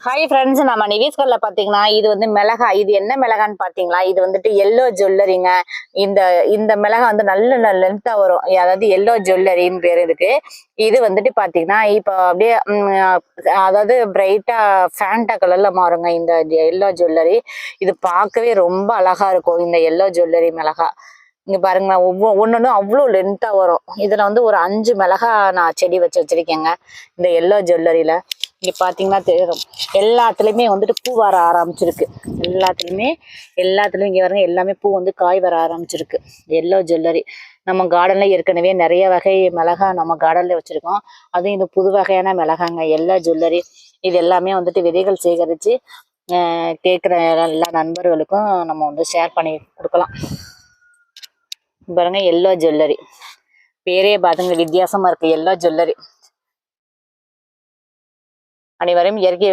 Hi friends நம்ம நிவேஸ்கர்ல பாத்தீங்கன்னா இது வந்து மிளகா இது என்ன மிளகான்னு பாத்தீங்களா? இது வந்துட்டு எல்லோ ஜுவல்லரிங்க இந்த இந்த மிளகா வந்து நல்ல லென்த்தா வரும். அதாவது எல்லோ ஜுவல்லரின்னு பேர் இருக்கு. இது வந்துட்டு பாத்தீங்கன்னா இப்போ அப்படியே அதாவது பிரைட்டா ஃபேண்டா கலர்ல மாறுங்க இந்த எல்லோ ஜுவல்லரி இது பார்க்கவே ரொம்ப அழகா இருக்கும் இந்த எல்லோ ஜுவல்லரி மிளகா இங்க பாருங்களேன் ஒவ்வொரு ஒன்று அவ்வளோ லென்த்தாக வரும். இதுல வந்து ஒரு அஞ்சு மிளகா நான் செடி வச்சு வச்சிருக்கேங்க இந்த எல்லோ ஜுவல்லரியில் இங்க பாத்தீங்கன்னா தெரியும். எல்லாத்துலயுமே வந்துட்டு பூ வர ஆரம்பிச்சிருக்கு. எல்லாத்துலயுமே எல்லாத்துலயும் இங்க வரங்க எல்லாமே பூ வந்து காய் வர ஆரம்பிச்சிருக்கு. எல்லோ ஜுவல்லரி நம்ம கார்டன்ல ஏற்கனவே நிறைய வகை மிளகா நம்ம கார்டன்ல வச்சிருக்கோம். அதுவும் இந்த புது வகையான மிளகாங்க எல்லா ஜுவல்லரி இது எல்லாமே வந்துட்டு விதைகள் சேகரிச்சு கேட்குற எல்லா நண்பர்களுக்கும் நம்ம வந்து ஷேர் பண்ணி கொடுக்கலாம். பாருங்க எல்லோ ஜுவல்லரி பேரே பாருங்க வித்தியாசமாக இருக்கு எல்லோ ஜுவல்லரி அனைவரும் இயற்கை